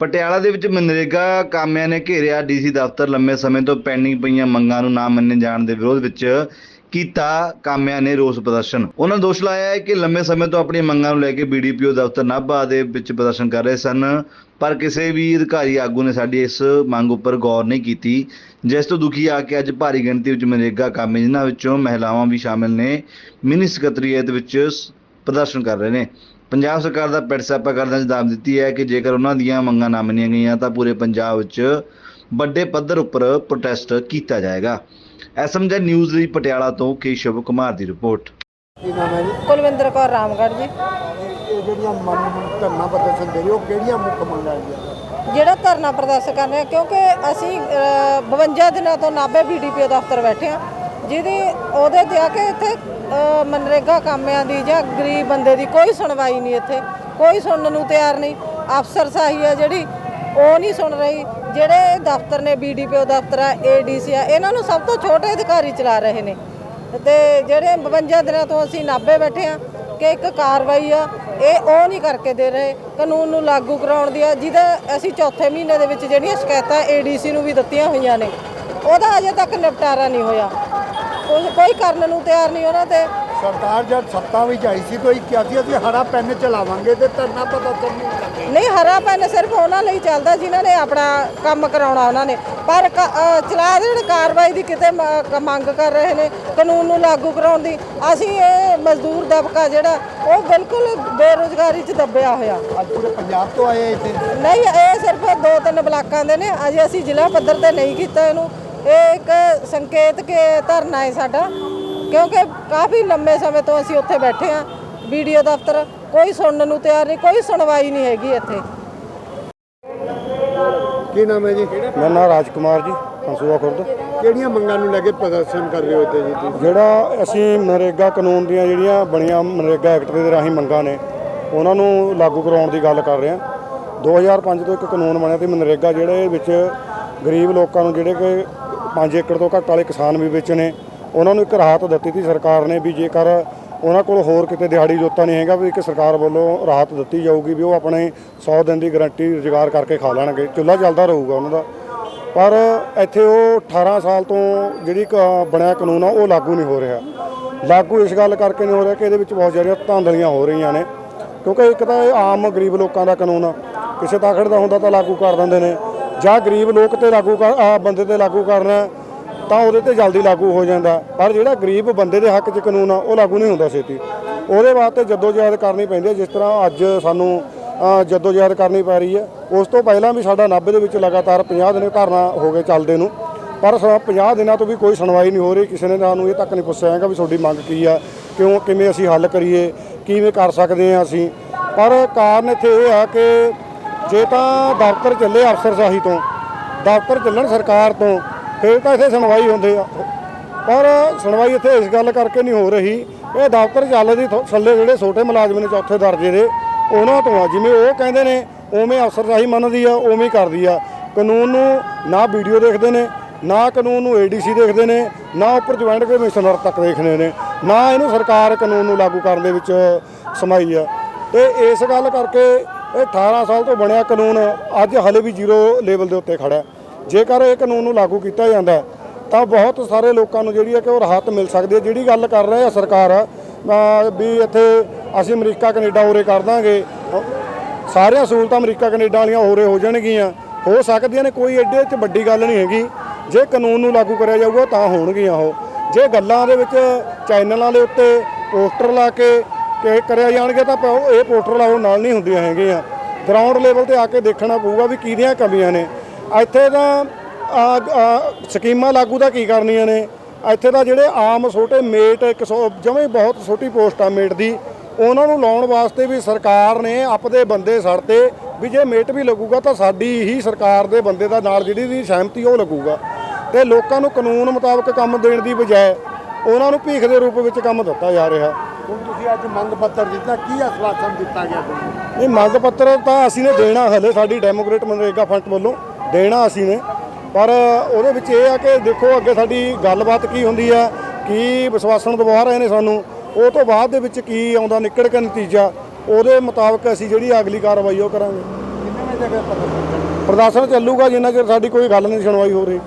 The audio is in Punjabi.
ਪਟਿਆਲਾ ਦੇ ਵਿੱਚ ਮਨਰੇਗਾ ਕਾਮਿਆਂ ਨੇ ਘੇਰਿਆ ਡੀਸੀ ਦਫ਼ਤਰ ਲੰਮੇ ਸਮੇਂ ਤੋਂ ਪੈਂਡਿੰਗ ਪਈਆਂ ਮੰਗਾਂ ਨੂੰ ਨਾ ਮੰਨੇ ਜਾਣ ਦੇ ਵਿਰੋਧ ਵਿੱਚ ਕੀਤਾ ਕਾਮਿਆਂ ਨੇ ਰੋਸ ਪ੍ਰਦਰਸ਼ਨ। ਉਹਨਾਂ ਦੋਸ਼ ਲਾਇਆ ਹੈ ਕਿ ਲੰਮੇ ਸਮੇਂ ਤੋਂ ਆਪਣੀਆਂ ਮੰਗਾਂ ਨੂੰ ਲੈ ਕੇ ਬੀਡੀਪੀਓ ਦਫ਼ਤਰ ਨਾਭਾ ਦੇ ਵਿੱਚ ਪ੍ਰਦਰਸ਼ਨ ਕਰ ਰਹੇ ਸਨ, ਪਰ ਕਿਸੇ ਵੀ ਅਧਿਕਾਰੀ ਆਗੂ ਨੇ ਸਾਡੀ ਇਸ ਮੰਗ ਉੱਪਰ ਗੌਰ ਨਹੀਂ ਕੀਤੀ। ਜਿਸ ਤੋਂ ਦੁਖੀ ਆ ਕੇ ਅੱਜ ਭਾਰੀ ਗਿਣਤੀ ਵਿੱਚ ਮਨਰੇਗਾ ਕਾਮੇ ਜਿਨ੍ਹਾਂ ਵਿੱਚੋਂ ਮਹਿਲਾਵਾਂ ਵੀ ਸ਼ਾਮਿਲ ਨੇ, ਮਿਨੀ ਸਕੱਤਰੀਏਤ ਵਿੱਚ ਪ੍ਰਦਰਸ਼ਨ ਕਰ ਰਹੇ ਨੇ। ਪੰਜਾਬ ਸਰਕਾਰ ਦਾ ਪੈਟ ਸਿਆਪਾ ਕਰਦਿਆਂ ਚੇਤਾਵਨੀ ਦਿੱਤੀ ਹੈ ਕਿ ਜੇਕਰ ਉਹਨਾਂ ਦੀਆਂ ਮੰਗਾਂ ਨਾ ਮੰਨੀਆਂ ਗਈਆਂ ਤਾਂ ਪੂਰੇ ਪੰਜਾਬ ਵਿੱਚ ਵੱਡੇ ਪੱਧਰ ਉੱਪਰ ਪ੍ਰੋਟੈਸਟ ਕੀਤਾ ਜਾਏਗਾ। ਐਸਐਮਜੀ ਨਿਊਜ਼ ਲਈ ਪਟਿਆਲਾ ਤੋਂ ਕੇਸ਼ਵ ਕੁਮਾਰ ਦੀ ਰਿਪੋਰਟ। ਕੀ ਨਾਮ ਹੈ ਜੀ? ਕੁਲਵਿੰਦਰ ਕੌਰ ਰਾਮਗੜ੍ਹ ਜੀ। ਇਹ ਜਿਹੜੀਆਂ ਮੰਨ ਧਰਨਾ ਪ੍ਰਦਰਸ਼ਨ ਦੇ ਰਹੇ ਹੋ ਕਿਹੜੀਆਂ ਮੁੱਖ ਮੰਗਾਂ ਹੈ ਜਿਹੜਾ ਧਰਨਾ ਪ੍ਰਦਰਸ਼ਨ ਕਰ ਰਹੇ ਕਿਉਂਕਿ ਅਸੀਂ ਅ, 52 ਦਿਨਾਂ ਤੋਂ ਨਾਭੇ ਬੀਡੀਪੀਓ ਦਫ਼ਤਰ ਬੈਠੇ ਹਾਂ। ਜਿਹਦੀ ਉਹਦੇ ਤੇ ਆ ਕੇ ਇੱਥੇ ਮਨਰੇਗਾ ਕਾਮਿਆਂ ਦੀ ਜਾਂ ਗਰੀਬ ਬੰਦੇ ਦੀ ਕੋਈ ਸੁਣਵਾਈ ਨਹੀਂ ਇੱਥੇ। ਕੋਈ ਸੁਣਨ ਨੂੰ ਤਿਆਰ ਨਹੀਂ। ਅਫਸਰ ਸਾਹੀ ਹੈ ਜਿਹੜੀ, ਉਹ ਨਹੀਂ ਸੁਣ ਰਹੀ। ਜਿਹੜੇ ਦਫ਼ਤਰ ਨੇ ਬੀਡੀਪੀਓ ਦਫ਼ਤਰ ਆ ਏਡੀਸੀ ਆ, ਇਹਨਾਂ ਨੂੰ ਸਭ ਤੋਂ ਛੋਟੇ ਅਧਿਕਾਰੀ ਚਲਾ ਰਹੇ ਨੇ। ਤੇ ਜਿਹੜੇ 52 ਦਿਨਾਂ ਤੋਂ ਅਸੀਂ ਨਾਭੇ ਬੈਠੇ ਆ ਕਿ ਇੱਕ ਕਾਰਵਾਈ ਆ, ਇਹ ਉਹ ਨਹੀਂ ਕਰਕੇ ਦੇ ਰਹੇ। ਕਾਨੂੰਨ ਨੂੰ ਲਾਗੂ ਕਰਾਉਣ ਦੀ ਆ, ਜਿਹਦਾ ਅਸੀਂ ਚੌਥੇ ਮਹੀਨੇ ਦੇ ਵਿੱਚ ਜਿਹੜੀਆਂ ਸ਼ਿਕਾਇਤਾਂ ਏਡੀਸੀ ਨੂੰ ਵੀ ਦਿੱਤੀਆਂ ਹੋਈਆਂ ਨੇ, ਉਹਦਾ ਅਜੇ ਤੱਕ ਨਿਪਟਾਰਾ ਨਹੀਂ ਹੋਇਆ। ਕੋਈ- ਕੋਈ ਕਰਨ ਨੂੰ ਤਿਆਰ ਨਹੀਂ ਉਹਨਾਂ ਤੇ। ਸਰਕਾਰ ਜਦ ਸੱਤਾ ਵਿੱਚ ਆਈ ਸੀ ਇਹ ਕਿਹਾ ਸੀ ਅਸੀਂ ਹਰਾ ਪੈਨ ਚਲਾਵਾਂਗੇ ਤੇ ਧਰਨਾ ਪ੍ਰਦਰਸ਼ਨ ਨਹੀਂ ਕਰਾਂਗੇ ਨਹੀਂ ਹਰਾ ਪੈਨ ਸਿਰਫ ਉਹਨਾਂ ਲਈ ਚੱਲਦਾ ਜਿਨ੍ਹਾਂ ਨੇ ਆਪਣਾ ਕੰਮ ਕਰਾਉਣਾ ਉਹਨਾਂ ਨੇ। ਪਰ ਕ- ਅ, ਚਲਾ ਦੇਣ ਕਾਰਵਾਈ ਦੀ ਕਿਤੇ ਮ- ਕ- ਮੰਗ ਕਰ ਰਹੇ ਨੇ ਕਾਨੂੰਨ ਨੂੰ ਲਾਗੂ ਕਰਾਉਣ ਦੀ। ਅਸੀਂ ਇਹ ਮਜ਼ਦੂਰ ਦਬਕਾ ਜਿਹੜਾ ਉਹ ਬਿਲਕੁਲ ਬੇਰੁਜ਼ਗਾਰੀ 'ਚ ਦੱਬਿਆ ਹੋਇਆ। ਅੱਜ ਪੂਰੇ ਪੰਜਾਬ ਤੋਂ ਆਏ ਇੱਥੇ। ਨਹੀਂ ਇਹ ਸਿਰਫ ਦੋ ਤਿੰਨ ਬਲਾਕਾਂ ਦੇ ਨੇ। ਅਜੇ ਅਸੀਂ ਜ਼ਿਲ੍ਹਾ ਪੱਧਰ ਤੇ ਨਹੀਂ ਕੀਤਾ ਇਹਨੂੰ। ਇਹ ਇੱਕ ਸੰਕੇਤ ਕੇ ਧਰਨਾ ਹੈ ਸਾਡਾ ਕਿਉਂਕਿ ਕਾਫੀ ਲੰਮੇ ਸਮੇਂ ਤੋਂ ਅਸੀਂ ਉੱਥੇ ਬੈਠੇ ਆ ਵੀਡੀਓ ਦਫ਼ਤਰ ਕੋਈ ਸੁਣਨ ਨੂੰ ਤਿਆਰ ਨਹੀਂ ਕੋਈ ਸੁਣਵਾਈ ਨਹੀਂ ਹੈਗੀ ਇੱਥੇ। ਕੀ ਨਾਮ ਹੈ ਜੀ? ਮੇਰਾ ਨਾਮ ਰਾਜਕੁਮਾਰ ਜੀ ਹੰਸੂਆ ਖੁਰਦ। ਕਿਹੜੀਆਂ ਮੰਗਾਂ ਨੂੰ ਲੈ ਕੇ ਪ੍ਰਦਰਸ਼ਨ ਕਰ ਰਹੇ ਹੋ ਇੱਥੇ ਜੀ ਤੁਸੀਂ? ਜਿਹੜਾ ਅਸੀਂ ਮਨਰੇਗਾ ਕਾਨੂੰਨ ਦੀਆਂ ਜਿਹੜੀਆਂ ਬਣੀਆਂ ਮਨਰੇਗਾ ਐਕਟ ਦੇ ਰਾਹੀਂ ਮੰਗਾਂ ਨੇ ਉਹਨਾਂ ਨੂੰ ਲਾਗੂ ਕਰਵਾਉਣ ਦੀ ਗੱਲ ਕਰ ਰਹੇ ਹਾਂ। 2005 ਤੋਂ ਇੱਕ ਕਾਨੂੰਨ ਬਣਿਆ ਤੇ ਮਨਰੇਗਾ ਜਿਹੜੇ ਵਿੱਚ ਗਰੀਬ ਲੋਕਾਂ ਨੂੰ ਜਿਹੜੇ ਕਿ 5 ਏਕੜ ਤੋਂ ਘੱਟ ਵਾਲੇ ਕਿਸਾਨ ਵੀ ਵਿੱਚ ਨੇ। ਉਹਨਾਂ ਨੂੰ ਇੱਕ ਰਾਹਤ ਦਿੱਤੀ ਸੀ ਸਰਕਾਰ ਨੇ ਵੀ ਜੇਕਰ ਉਹਨਾਂ ਕੋਲ ਹੋਰ ਕਿਤੇ ਦਿਹਾੜੀ ਜੋਤਾ ਨਹੀਂ ਹੈਗਾ, ਵੀ ਇੱਕ ਸਰਕਾਰ ਵੱਲੋਂ ਰਾਹਤ ਦਿੱਤੀ ਜਾਊਗੀ ਵੀ ਉਹ ਆਪਣੇ 100 ਦਿਨ ਦੀ ਗਾਰੰਟੀ ਰੁਜ਼ਗਾਰ ਕਰਕੇ ਖਾ ਲੈਣਗੇ। ਚੁੱਲ੍ਹਾ ਚੱਲਦਾ ਰਹੂਗਾ ਉਹਨਾਂ ਦਾ। ਪਰ ਇੱਥੇ ਉਹ 18 ਸਾਲ ਤੋਂ ਜਿਹੜੀ ਕ- ਬਣਿਆ ਕਾਨੂੰਨ ਆ, ਉਹ ਲਾਗੂ ਨਹੀਂ ਹੋ ਰਿਹਾ। ਲਾਗੂ ਇਸ ਗੱਲ ਕਰਕੇ ਨਹੀਂ ਹੋ ਰਿਹਾ ਕਿ ਇਹਦੇ ਵਿੱਚ ਬਹੁਤ ਜ਼ਿਆਦਾ ਧਾਂਦਲੀਆਂ ਹੋ ਰਹੀਆਂ ਨੇ। ਕਿਉਂਕਿ ਇੱਕ ਤਾਂ ਇਹ ਆਮ ਗਰੀਬ ਲੋਕਾਂ ਦਾ ਕਾਨੂੰਨ ਆ। ਕਿਸੇ ਤਾਖੜ ਦਾ ਹੁੰਦਾ ਤਾਂ ਲਾਗੂ ਕਰ ਦਿੰਦੇ ਨੇ। ਜਾਂ ਗਰੀਬ ਲੋਕ ਤੇ ਲਾਗੂ ਕਰ ਆ ਬੰਦੇ ਤੇ ਲਾਗੂ ਕਰਨਾ ਤਾਂ ਉਹਦੇ ਤੇ ਜਲਦੀ ਲਾਗੂ ਹੋ ਜਾਂਦਾ ਪਰ ਜਿਹੜਾ ਗਰੀਬ ਬੰਦੇ ਦੇ ਹੱਕ 'ਚ ਕਾਨੂੰਨ ਆ ਉਹ ਲਾਗੂ ਨਹੀਂ ਹੁੰਦਾ ਛੇਤੀ। ਉਹਦੇ ਵਾਸਤੇ ਜਦੋਜਹਿਦ ਕਰਨੀ ਪੈਂਦੀ ਹੈ ਜਿਸ ਤਰ੍ਹਾਂ ਅੱਜ ਸਾਨੂੰ ਅ, ਜਦੋਜਹਿਦ ਕਰਨੀ ਪੈ ਰਹੀ ਹੈ। ਉਸ ਤੋਂ ਪਹਿਲਾਂ ਵੀ ਸਾਡਾ ਨਾਭੇ ਦੇ ਵਿੱਚ ਲਗਾਤਾਰ 50 ਦਿਨ ਧਰਨਾ ਹੋ ਗਏ ਚੱਲਦੇ ਨੂੰ। ਪਰ ਸ- 50 ਦਿਨਾਂ ਤੋਂ ਵੀ ਕੋਈ ਸੁਣਵਾਈ ਨਹੀਂ ਹੋ ਰਹੀ। ਕਿਸੇ ਨੇ ਸਾਨੂੰ ਇਹ ਤੱਕ ਨਹੀਂ ਪੁੱਛਿਆ ਹੈਗਾ ਵੀ ਤੁਹਾਡੀ ਮੰਗ ਕੀ ਆ ਕਿਉਂ ਕਿਵੇਂ ਅਸੀਂ ਹੱਲ ਕਰੀਏ ਕਿਵੇਂ ਕਰ ਸਕਦੇ ਹਾਂ ਅਸੀਂ। ਪਰ ਕਾਰਨ ਇੱਥੇ ਇਹ ਆ ਕਿ ਜੇ ਤਾਂ ਦਫ਼ਤਰ ਚੱਲੇ ਅਫਸਰਸ਼ਾਹੀ ਤੋਂ, ਦਫ਼ਤਰ ਚੱਲਣ ਸਰਕਾਰ ਤੋਂ, ਫਿਰ ਤਾਂ ਇੱਥੇ ਸੁਣਵਾਈ ਹੁੰਦੀ ਆ। ਪਰ ਸੁਣਵਾਈ ਇੱਥੇ ਇਸ ਗੱਲ ਕਰਕੇ ਨਹੀਂ ਹੋ ਰਹੀ, ਇਹ ਦਫ਼ਤਰ ਚੱਲਦੀ ਥੋ- ਥੱਲੇ ਜਿਹੜੇ ਛੋਟੇ ਮੁਲਾਜ਼ਮ ਨੇ, ਚੌਥੇ ਦਰਜੇ ਦੇ, ਉਹਨਾਂ ਤੋਂ ਆ। ਜਿਵੇਂ ਉਹ ਕਹਿੰਦੇ ਨੇ, ਉਵੇਂ ਅਫਸਰਸ਼ਾਹੀ ਮੰਨਦੀ ਆ, ਉਵੇਂ ਹੀ ਕਰਦੀ ਆ। ਕਾਨੂੰਨ ਨੂੰ ਨਾ ਵੀਡੀਓ ਦੇਖਦੇ ਨੇ, ਨਾ ਕਾਨੂੰਨ ਨੂੰ ਏਡੀਸੀ ਦੇਖਦੇ ਨੇ, ਨਾ ਉੱਪਰ ਜੁਆਇੰਟ ਕਮਿਸ਼ਨਰ ਤੱਕ ਦੇਖਦੇ ਨੇ, ਨਾ ਇਹਨੂੰ ਸਰਕਾਰ ਕਾਨੂੰਨ ਨੂੰ ਲਾਗੂ ਕਰਨ ਦੇ ਵਿੱਚ ਸਮਾਈ ਆ। ਤੇ ਇਸ ਗੱਲ ਕਰਕੇ ਇਹ 18 ਸਾਲ ਤੋਂ ਬਣਿਆ ਕਾਨੂੰਨ ਅੱਜ ਹਲੇ ਵੀ ਜ਼ੀਰੋ ਲੈਵਲ ਦੇ ਉੱਤੇ ਖੜਾ ਜੇਕਰ ਇਹ ਕਾਨੂੰਨ ਨੂੰ ਲਾਗੂ ਕੀਤਾ ਜਾਂਦਾ ਤਾਂ ਬਹੁਤ ਸਾਰੇ ਲੋਕਾਂ ਨੂੰ ਜਿਹੜੀ ਹੈ ਕਿ ਉਹ ਰਾਹਤ ਮਿਲ ਸਕਦੀ ਹੈ। ਜਿਹੜੀ ਗੱਲ ਕਰ ਰਹੇ ਆ ਸਰਕਾਰ ਵੀ ਇੱਥੇ ਅਸੀਂ ਅਮਰੀਕਾ, ਕੈਨੇਡਾ ਉਰੇ ਕਰ ਦਾਂਗੇ। ਸਾਰੀਆਂ ਸਹੂਲਤਾਂ ਅਮਰੀਕਾ, ਕੈਨੇਡਾ ਵਾਲੀਆਂ ਹੋਰੇ ਹੋ ਜਾਣਗੀਆਂ। ਹੋ ਸਕਦੀਆਂ ਨੇ, ਕੋਈ ਐਡੇ ਚ ਵੱਡੀ ਗੱਲ ਨਹੀਂ ਹੈਗੀ। ਜੇ ਕਾਨੂੰਨ ਨੂੰ ਲਾਗੂ ਕਰਿਆ ਜਾਊਗਾ ਤਾਂ ਹੋਣਗੀਆਂ ਉਹ। ਜੇ ਗੱਲਾਂ ਦੇ ਵਿੱਚ ਚੈਨਲਾਂ ਦੇ ਉੱਤੇ ਪੋਸਟਰ ਲਾ ਕੇ ਕਿ ਕਰਿਆ ਜਾਣਗੇ ਤਾਂ ਪ- ਇਹ ਪੋਸਟਰ ਲਾਉਣ ਨਾਲ ਨਹੀਂ ਹੁੰਦੀਆਂ ਹੈਗੀਆਂ। ਗਰਾਊਂਡ ਲੈਵਲ ਤੇ ਆ ਕੇ ਦੇਖਣਾ ਪਊਗਾ ਵੀ ਕਿਹਦੀਆਂ ਕਮੀਆਂ ਨੇ। ਇੱਥੇ ਤਾਂ ਆ, ਆ, ਸਕੀਮਾਂ ਲਾਗੂ ਤਾਂ ਕੀ ਕਰਨੀਆਂ ਨੇ? ਇੱਥੇ ਤਾਂ ਜਿਹੜੇ ਆਮ ਛੋਟੇ ਮੇਟ ਇੱਕ ਸੌ ਜਮਾਂ ਬਹੁਤ ਛੋਟੀ ਪੋਸਟ ਆ ਮੇਟ ਦੀ ਉਹਨਾਂ ਨੂੰ ਲਾਉਣ ਵਾਸਤੇ ਵੀ ਸਰਕਾਰ ਨੇ ਆਪਦੇ ਬੰਦੇ ਸੜਤੇ ਵੀ ਜੇ ਮੇਟ ਵੀ ਲੱਗੂਗਾ ਤਾਂ ਸਾਡੀ ਹੀ ਸਰਕਾਰ ਦੇ ਬੰਦੇ ਦਾ ਨਾਲ ਜਿਹੜੀ ਵੀ ਸਹਿਮਤੀ ਉਹ ਲੱਗੂਗਾ। ਤੇ ਲੋਕਾਂ ਨੂੰ ਕਾਨੂੰਨ ਮੁਤਾਬਕ ਕੰਮ ਦੇਣ ਦੀ ਬਜਾਏ ਉਹਨਾਂ ਨੂੰ ਭੀਖ ਦੇ ਰੂਪ ਵਿੱਚ ਕੰਮ ਦਿੱਤਾ ਜਾ ਰਿਹਾ। ਹੁਣ ਤੁਸੀਂ ਅੱਜ ਮੰਗ ਪੱਤਰ ਦਿੱਤਾ ਕੀ ਆਸ਼ਵਾਸਨ ਦਿੱਤਾ ਗਿਆ ਤੁਹਾਨੂੰ? ਇਹ ਮੰਗ ਪੱਤਰ ਤਾਂ ਅਸੀਂ ਨੇ ਦੇਣਾ ਹਲੇ ਸਾਡੀ ਡੈਮੋਕ੍ਰੇਟ ਮਨਰੇਗਾ ਫਰੰਟ ਵੱਲੋਂ ਦੇਣਾ ਅਸੀਂ ਨੇ। ਪਰ ਉਹਦੇ ਵਿੱਚ ਇਹ ਆ ਕਿ ਦੇਖੋ ਅੱਗੇ ਸਾਡੀ ਗੱਲਬਾਤ ਕੀ ਹੁੰਦੀ ਆ ਕੀ ਵਿਸ਼ਵਾਸਨ ਦਵਾ ਰਹੇ ਨੇ ਸਾਨੂੰ ਉਹ ਤੋਂ ਬਾਅਦ ਦੇ ਵਿੱਚ ਕੀ ਆਉਂਦਾ ਨਿਕਲ ਕੇ ਨਤੀਜਾ ਉਹਦੇ ਮੁਤਾਬਕ ਅਸੀਂ ਜਿਹੜੀ ਅਗਲੀ ਕਾਰਵਾਈ ਉਹ ਕਰਾਂਗੇ। ਕਿੰਨੇ ਜਗ੍ਹਾ ਪ੍ਰਦਰਸ਼ਨ ਪ੍ਰਦਰਸ਼ਨ ਚੱਲੂਗਾ ਜਿੰਨਾ ਚਿਰ ਸਾਡੀ ਕੋਈ ਗੱਲ ਨਹੀਂ ਸੁਣਵਾਈ ਹੋ ਰਹੀ।